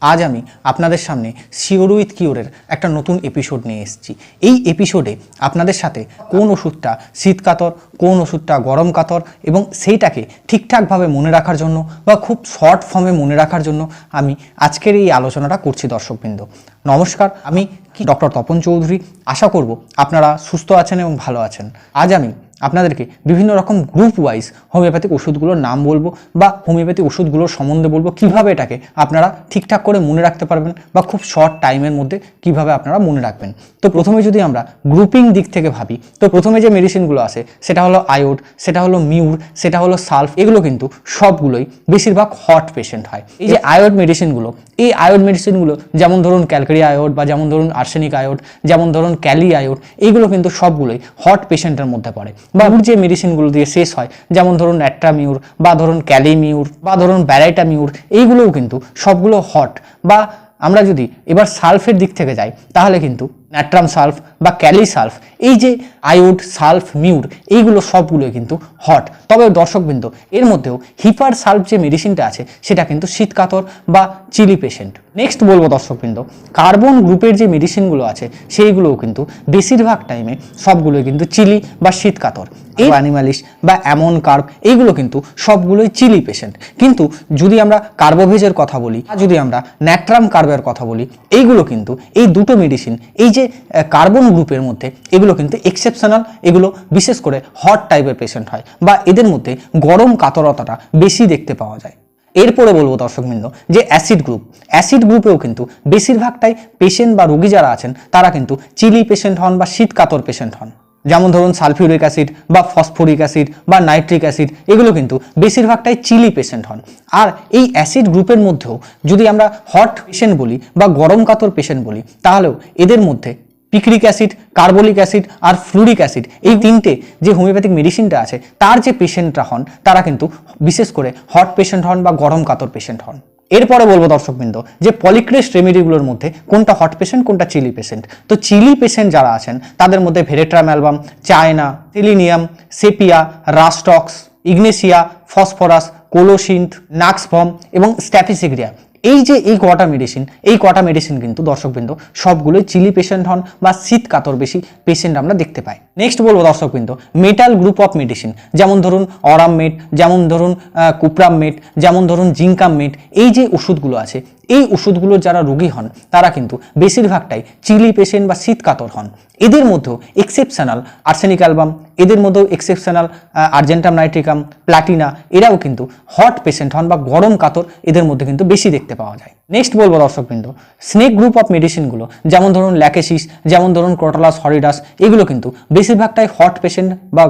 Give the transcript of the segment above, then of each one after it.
আজ আমি আপনাদের সামনে সিওর উইথ কিওরের একটা নতুন এপিসোড নিয়ে এসেছি। এই এপিসোডে আপনাদের সাথে কোন ওষুধটা শীতকাতর কোন ওষুধটা গরম কাতর এবং সেইটাকে ঠিকঠাকভাবে মনে রাখার জন্য বা খুব শর্ট ফর্মে মনে রাখার জন্য আমি আজকের এই আলোচনাটা করছি দর্শকবৃন্দ। নমস্কার, আমি ডক্টর তপন চৌধুরী। আশা করব আপনারা সুস্থ আছেন এবং ভালো আছেন। আজ আমি আপনাদেরকে বিভিন্ন রকম গ্রুপ ওয়াইজ হোমিওপ্যাথিক ওষুধগুলোর নাম বলব বা হোমিওপ্যাথিক ওষুধগুলোর সম্বন্ধে বলব কীভাবে এটাকে আপনারা ঠিকঠাক করে মনে রাখতে পারবেন বা খুব শর্ট টাইমের মধ্যে কীভাবে আপনারা মনে রাখবেন। তো প্রথমে যদি আমরা গ্রুপিং দিক থেকে ভাবি, তো প্রথমে যে মেডিসিনগুলো আছে, সেটা হলো আয়োড সেটা হলো মিউর সেটা হলো সালফ এগুলো কিন্তু সবগুলোই বেশিরভাগ হট পেশেন্ট হয়। এই যে আয়োড মেডিসিনগুলো এই আয়োড মেডিসিনগুলো যেমন ধরুন ক্যালকারি আয়োড বা যেমন ধরুন আর্সেনিক আয়োড যেমন ধরুন ক্যালি আয়োড এইগুলো কিন্তু সবগুলোই হট পেশেন্টের মধ্যে পড়ে। বা ওর যে মেডিসিনগুলো দিয়ে শেষ হয় যেমন ধরুন অ্যাট্রামিউর বা ধরুন ক্যালিমিউর বা ধরুন ব্যারাইটামিউর এইগুলোও কিন্তু সবগুলো হট বা আমরা যদি এবার সালফের দিক থেকে যাই তাহলে কিন্তু ন্যাট্রাম সালফ বা ক্যালি সালফ এই যে আয়োড সালফ মিউর এইগুলো সবগুলোই কিন্তু হট। তবে দর্শকবৃন্দ এর মধ্যেও হিপার সালফ যে মেডিসিনটা আছে সেটা কিন্তু শীতকাতর বা চিলি পেশেন্ট। নেক্সট বলব দর্শকবৃন্দ কার্বন গ্রুপের যে মেডিসিনগুলো আছে সেইগুলোও কিন্তু বেশিরভাগ টাইমে সবগুলোই কিন্তু চিলি বা শীতকাতর। এই অ্যানিমালিস বা অ্যামন কার্ব এইগুলো কিন্তু সবগুলোই চিলি পেশেন্ট। কিন্তু যদি আমরা কার্বোভেজের কথা বলি যদি আমরা ন্যাট্রাম কার্বের কথা বলি এইগুলো কিন্তু এই দুটো মেডিসিন এই যে কার্বন গ্রুপের মধ্যে এগুলো কিন্তু এক্সেপশনাল এগুলো বিশেষ করে হট টাইপের পেশেন্ট হয় বা এদের মধ্যে গরম কাতরতাটা বেশি দেখতে পাওয়া যায়। এরপরে বলব দর্শকবৃন্দ যে অ্যাসিড গ্রুপ অ্যাসিড গ্রুপেও কিন্তু বেশিরভাগটাই পেশেন্ট বা রোগী যারা আছেন তারা কিন্তু চিলি পেশেন্ট হন বা শীত কাতর পেশেন্ট হন। যেমন ধরুন সালফিউরিক অ্যাসিড বা ফসফরিক অ্যাসিড বা নাইট্রিক অ্যাসিড, এগুলো কিন্তু বেশিরভাগটাই চিলি পেশেন্ট হন। আর এই অ্যাসিড গ্রুপের মধ্যেও যদি আমরা হট পেশেন্ট বলি বা গরম কাতর পেশেন্ট বলি, তাহলেও এদের মধ্যে পিক্রিক অ্যাসিড, কার্বলিক অ্যাসিড আর ফ্লুরিক অ্যাসিড এই তিনটে যে হোমিওপ্যাথিক মেডিসিনটা আছে, তার যে পেশেন্টরা হন, তারা কিন্তু বিশেষ করে হট পেশেন্ট হন বা গরম কাতর পেশেন্ট হন। এরপরে বলব দর্শকবৃন্দ যে পলিক্রেস্ট রেমিডিগুলোর মধ্যে কোনটা হট পেশেন্ট, কোনটা চিলি পেশেন্ট? তো চিলি পেশেন্ট যারা আছেন, তাদের মধ্যে Veratrum album, China, selenium, sepia, rhus tox Ignatia phosphorus, colocynth, নাক্সফর্ম এবং স্ট্যাফিসিগ্রিয়া। এই যে এই কটা মেডিসিন এই কটা মেডিসিন কিন্তু দর্শকবৃন্দ, সবগুলোই চিলি পেশেন্ট হন বা শীত কাতর বেশি পেশেন্ট আমরা দেখতে পাই। নেক্সট বলব দর্শকবৃন্দ মেটাল গ্রুপ অফ মেডিসিন যেমন ধরুন অরাম মেট যেমন ধরুন কুপরাম মেট যেমন ধরুন জিঙ্কাম মেট এই যে ওষুধগুলো আছে, এই ওষুধগুলোর যারা রোগী হন, তারা কিন্তু বেশিরভাগটাই চিলি পেশেন্ট বা শীত কাতর হন। এদের মধ্যেও এক্সেপশনাল আর্সেনিক অ্যালবাম এদের মধ্যেও এক্সেপশনাল আর্জেন্টাম নাইট্রিকাম প্লাটিনা এরাও কিন্তু হট পেশেন্ট হন বা গরম কাতর এদের মধ্যে কিন্তু বেশি দেখতে পাওয়া যায়। নেক্সট বলব দর্শকবৃন্দ স্নেক গ্রুপ অফ মেডিসিনগুলো যেমন ধরুন ল্যাকেসিস যেমন ধরুন ক্রোটালাস হরিডাস এগুলো কিন্তু বেশিরভাগটাই হট পেশেন্ট বা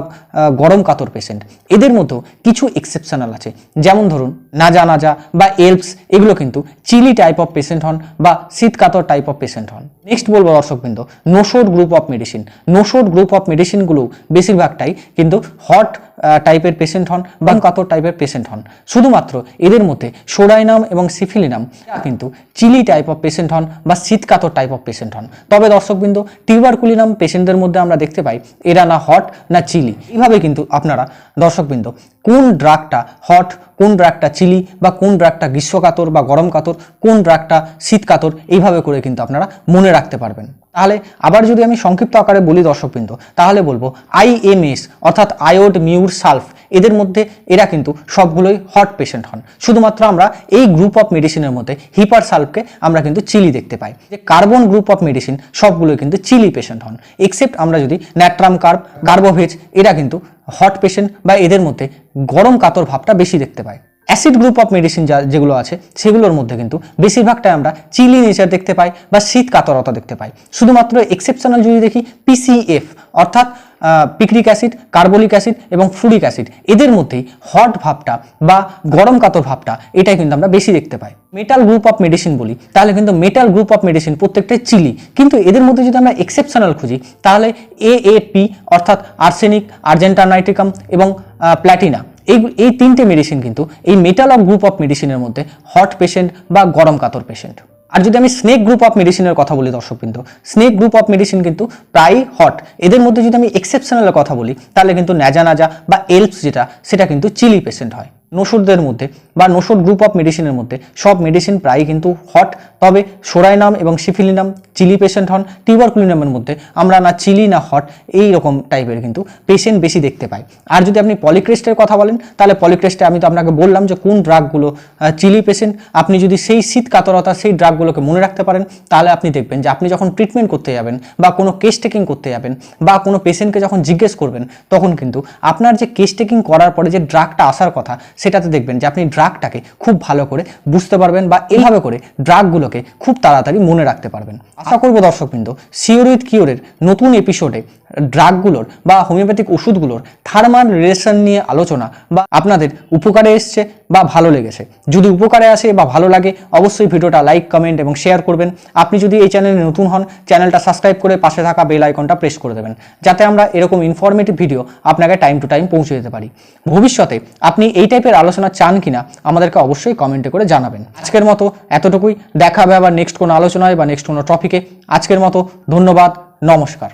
গরম কাতর পেশেন্ট এদের মধ্যেও কিছু এক্সেপশনাল আছে। যেমন ধরুন নাজা নাজা বা এলপস এগুলো কিন্তু চিলি টাইপ অফ পেশেন্ট হন বা শীত কাতর টাইপ অফ পেশেন্ট হন। নেক্সট বলব দর্শকবৃন্দ nosode group of medicine nosode group of মেডিসিনগুলো বেশিরভাগটাই কিন্তু হট টাইপের পেশেন্ট হন বা কাতর টাইপের পেশেন্ট হন। শুধুমাত্র এদের মধ্যে সোডাইনাম এবং সিফিলিনাম কিন্তু চিলি টাইপ অফ পেশেন্ট হন বা শীতকাতর টাইপ অফ পেশেন্ট হন। তবে দর্শকবৃন্দ টিউবারকুলিনাম পেশেন্টদের মধ্যে আমরা দেখতে পাই, এরা না হট না চিলি এইভাবে কিন্তু আপনারা, দর্শকবৃন্দ, কোন ড্রাগটা হট কোন ড্রাগটা চিলি বা কোন ড্রাগটা গ্রীষ্মকাতর বা গরম কাতর, কোন ড্রাগটা শীতকাতর এইভাবে করে কিন্তু আপনারা মনে রাখতে পারবেন। তাহলে আবার যদি আমি সংক্ষিপ্ত আকারে বলি দর্শকবৃন্দ, তাহলে বলব আইএমএস অর্থাৎ আয়োড মিউর সালফ এদের মধ্যে এরা কিন্তু সবগুলোই হট পেশেন্ট হন। শুধুমাত্র আমরা এই গ্রুপ অফ মেডিসিনের মধ্যে হিপার সালফকে আমরা কিন্তু চিলি দেখতে পাই। যে কার্বন গ্রুপ অফ মেডিসিন সবগুলোই কিন্তু চিলি পেশেন্ট হন। এক্সেপ্ট আমরা যদি ন্যাট্রাম কার্ব, কার্বোভেজ, এরা কিন্তু হট পেশেন্ট বা এদের মধ্যে গরম কাতর ভাবটা বেশি দেখতে পাই। অ্যাসিড গ্রুপ অফ মেডিসিন যা যেগুলো আছে, সেগুলোর মধ্যে কিন্তু বেশিরভাগটাই আমরা চিলি নেচার দেখতে পাই বা শীত কাতরতা দেখতে পাই। শুধুমাত্র এক্সেপশনাল যদি দেখি পিসিএফ অর্থাৎ পিক্রিক অ্যাসিড কার্বলিক অ্যাসিড এবং ফ্লুরিক অ্যাসিড এদের মধ্যেই হট ভাবটা বা গরম কাতর ভাবটা, এটাই কিন্তু আমরা বেশি দেখতে পাই। মেটাল গ্রুপ অফ মেডিসিন বলি, তাহলে কিন্তু মেটাল গ্রুপ অফ মেডিসিন প্রত্যেকটাই চিলি। কিন্তু এদের মধ্যে যদি আমরা এক্সেপশনাল খুঁজি, তাহলে এ এ পি অর্থাৎ আর্সেনিক আর্জেন্টা নাইট্রিকাম এবং প্ল্যাটিনা এই এই তিনটে মেডিসিন কিন্তু এই মেটাল অফ গ্রুপ অফ মেডিসিনের মধ্যে হট পেশেন্ট বা গরম কাতর পেশেন্ট আর যদি আমি স্নেক গ্রুপ অফ মেডিসিনের কথা বলি দর্শকবৃন্দ স্নেক গ্রুপ অফ মেডিসিন কিন্তু প্রায় হট এদের মধ্যে যদি আমি এক্সেপশনালের কথা বলি, তাহলে কিন্তু ন্যাজা নাজা বা এলপস যেটা, সেটা কিন্তু চিলি পেশেন্ট হয়। নসুরদের মধ্যে বা নসুর গ্রুপ অফ মেডিসিনের মধ্যে। সব মেডিসিন প্রায় কিন্তু হট তবে সোরাইনাম এবং সিফিলিনাম চিলি পেশেন্ট হন টিউবারকুলিনামের মধ্যে আমরা না চিলি না হট এই রকম টাইপের কিন্তু পেশেন্ট বেশি দেখতে পাই। আর যদি আপনি পলিক্রেস্টের কথা বলেন, তাহলে পলিক্রেস্টে আমি তো আপনাকে বললাম যে কোন ড্রাগগুলো চিলি পেশেন্ট আপনি যদি সেই শীত কাতরতা, সেই ড্রাগগুলোকে মনে রাখতে পারেন, তাহলে আপনি দেখবেন যে আপনি যখন ট্রিটমেন্ট করতে যাবেন বা কোনো কেস টেকিং করতে যাবেন বা কোনো পেশেন্টকে যখন জিজ্ঞেস করবেন, তখন কিন্তু আপনার যে কেস টেকিং করার পরে যে ড্রাগটা আসার কথা সেটাতে দেখবেন যে আপনি ড্রাগটাকে খুব ভালো করে বুঝতে পারবেন বা এইভাবে করে ড্রাগগুলোকে খুব তাড়াতাড়ি মনে রাখতে পারবেন। আশা করব দর্শকবৃন্দ উইথ কিওরের নতুন এপিসোডে ড্রাগগুলোর বা হোমিওপ্যাথিক ওষুধগুলোর থার্মাল রিলেশন নিয়ে আলোচনা বা আপনাদের উপকারে এসছে বা ভালো লেগেছে। যদি উপকারে আসে বা ভালো লাগে, অবশ্যই ভিডিওটা লাইক কমেন্ট এবং শেয়ার করবেন। আপনি যদি এই চ্যানেলে নতুন হন চ্যানেলটা সাবস্ক্রাইব করে পাশে থাকা বেল আইকনটা প্রেস করে দেবেন, যাতে আমরা এরকম ইনফরমেটিভ ভিডিও আপনাকে টাইম টু টাইম পৌঁছে দিতে পারি। ভবিষ্যতে আপনি এই টাইপের আলোচনা চান কিনা, আমাদেরকে অবশ্যই কমেন্টে করে জানাবেন। আজকের মতো এতটুকুই। দেখা হবে আবার নেক্সট কোনো আলোচনায় বা নেক্সট কোনো টপিকে আজকের মতো ধন্যবাদ, নমস্কার।